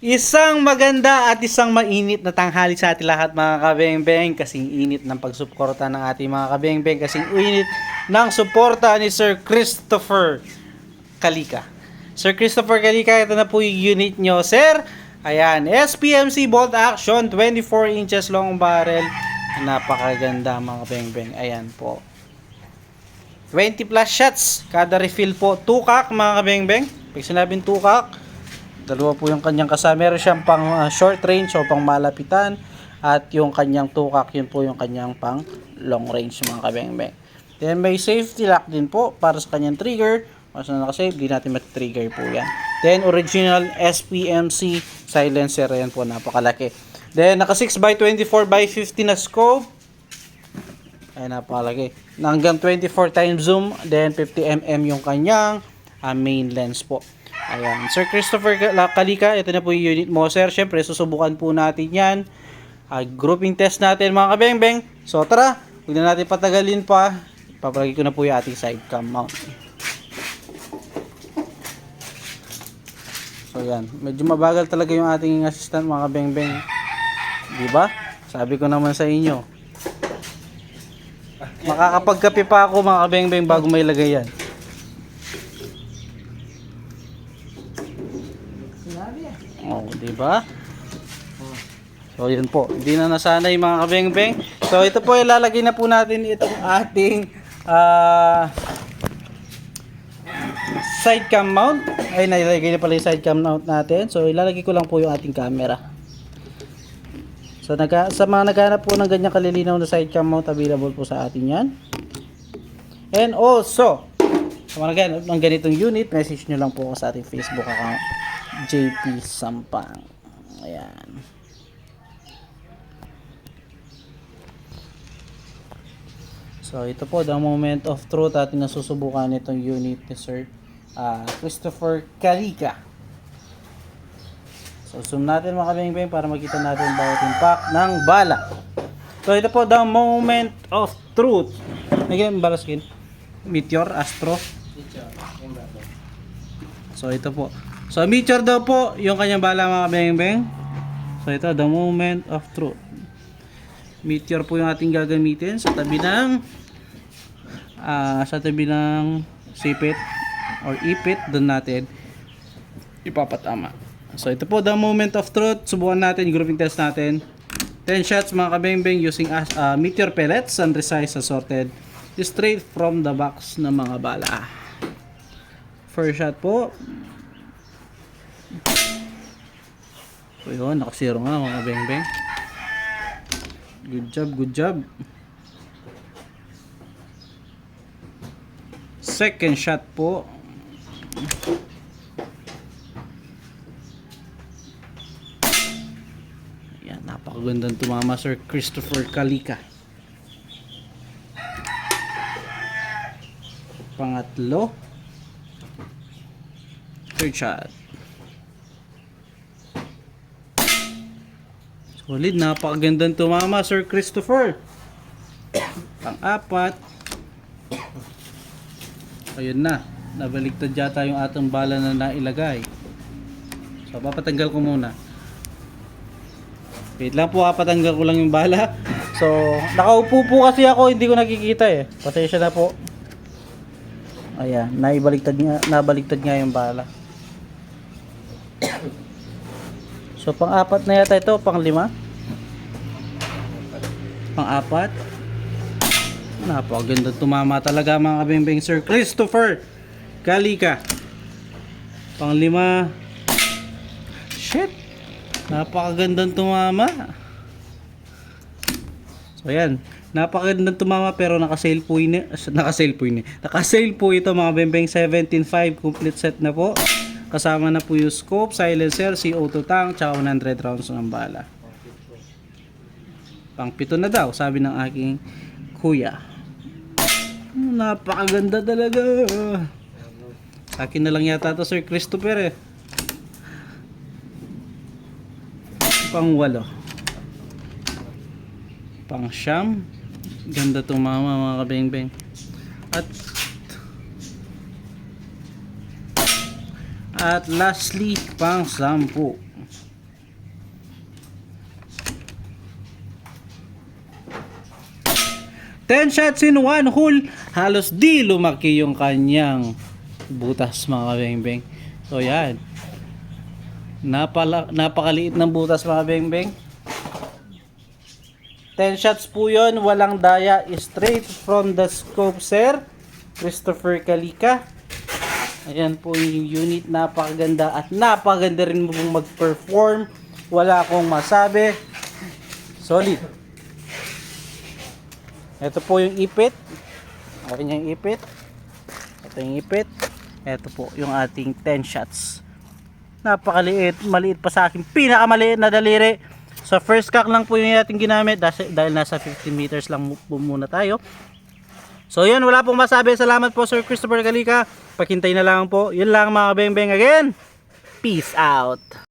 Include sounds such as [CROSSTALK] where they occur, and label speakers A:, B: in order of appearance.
A: Isang maganda at isang mainit na tanghali sa ating lahat mga kabeng-beng kasing init ng pagsuporta ng ating mga kabeng-beng kasing init ng suporta ni Sir Christopher Kalika. Sir Christopher Kalika, ito na po yung unit nyo, sir. Ayan, SPMC bolt action, 24 inches long barrel. Napakaganda mga kabeng-beng. Ayan po. 20 plus shots. Kada refill po, tukak mga kabeng-beng. Pag sinabing tukak, dalawa po yung kanyang kasama. Meron siyang pang uh, short range o pang malapitan. At yung kanyang tukak, yun po yung kanyang pang long range mga kabeng-beng. Then may safety lock din po para sa kanyang trigger. Mas na nakasave, di natin mat-trigger po yan. Then original SPMC silencer yan po, napakalaki. Then naka 6 by 24 by 50 na scope. Ay, napakalaki. Na Hanggang 24 times zoom, then 50 mm yung kanyang ah, main lens po. Ayan. Sir Christopher Ka- Kalika, ito na po yung unit mo, sir. Siyempre, susubukan po natin yan. Ah, grouping test natin, mga kabeng-beng. So, tara. Huwag na natin patagalin pa. Papalagi ko na po yung ating side cam mount. So, yan. Medyo mabagal talaga yung ating assistant, mga kabeng-beng. Di ba? Sabi ko naman sa inyo. Makakapagkape pa ako mga kabeng-beng bago may lagay yan. Oh, di ba? So, yun po. Hindi na nasanay mga kabeng-beng. So, ito po ilalagay na po natin itong ating ah side cam mount. Ay, nailagay na pala yung side cam mount natin. So, ilalagay ko lang po yung ating camera. So, naga, sa mga naghanap po ng ganyan kalilinaw na side cam mount, available po sa atin yan. And also, sa mga naghanap ng ganitong unit, message nyo lang po ako sa ating Facebook account, JP Sampang. Ayan. So, ito po, the moment of truth atin nasusubukan itong unit ni Sir ah, Christopher Carica. So, zoom natin mga kabeng-beng para makita natin bawat impact ng bala. So, ito po, the moment of truth. Nagyan bala skin? Meteor, Astro. So, ito po. So, meteor daw po yung kanyang bala mga kabeng-beng. So, ito, the moment of truth. Meteor po yung ating gagamitin sa tabi ng ah, sa tabi ng sipit or ipit doon natin ipapatama. So ito po the moment of truth. Subukan natin, grouping test natin. 10 shots mga kabeng-beng using as, ah, meteor pellets and resized assorted straight from the box ng mga bala. First shot po. So yun, nakasiro nga mga kabeng-beng. Good job, good job. Second shot po. Yan, napakagandang tumama Sir Christopher Kalika. Pangatlo. Third shot. Solid, napakagandang tumama Sir Christopher. Pang-apat. Ayun na. Nabaligtad yata yung atong bala na nailagay. So, papatanggal ko muna. Wait lang po, papatanggal ko lang yung bala. So, nakaupo po kasi ako, hindi ko nakikita eh. Pasensya na po. Ayan, naibaligtad nga, nabaligtad nga yung bala. So, pang-apat na yata ito, pang-lima. Pang-apat. Napakaganda tumama talaga mga kabingbing Sir Christopher Kalika. Pang-lima. Shit. Napakagandang tumama. So, ayan. Napakagandang tumama pero naka-sale po ini, [LAUGHS] naka-sale po ini. Naka-sale po ito mga bembeng 17.5 complete set na po. Kasama na po yung scope, silencer, CO2 tank, tsaka 100 rounds ng bala. Pang pito na daw, sabi ng aking kuya. Napakaganda talaga. Akin na lang yata to Sir Christopher eh. Pang walo. Pang siyam. Ganda tong mama mga kabeng-beng. At At lastly, pang sampu. 10 shots in one hole. Halos di lumaki yung kanyang butas mga beng-beng. So yan. Napala, napakaliit ng butas mga beng-beng. 10 shots po yun, walang daya, straight from the scope sir. Christopher Kalika. Ayan po yung unit, napakaganda at napakaganda rin mo mag-perform. Wala akong masabi. Solid. Ito po yung ipit. Okay yung ipit. Ito yung ipit. Ito po yung ating 10 shots. Napakaliit. Maliit pa sa akin. Pinakamaliit na daliri. Sa first cock lang po yung ating ginamit dahil, nasa 15 meters lang po muna tayo. So yun, wala pong masabi. Salamat po Sir Christopher Galika. Pakintay na lang po. Yun lang mga beng beng again. Peace out.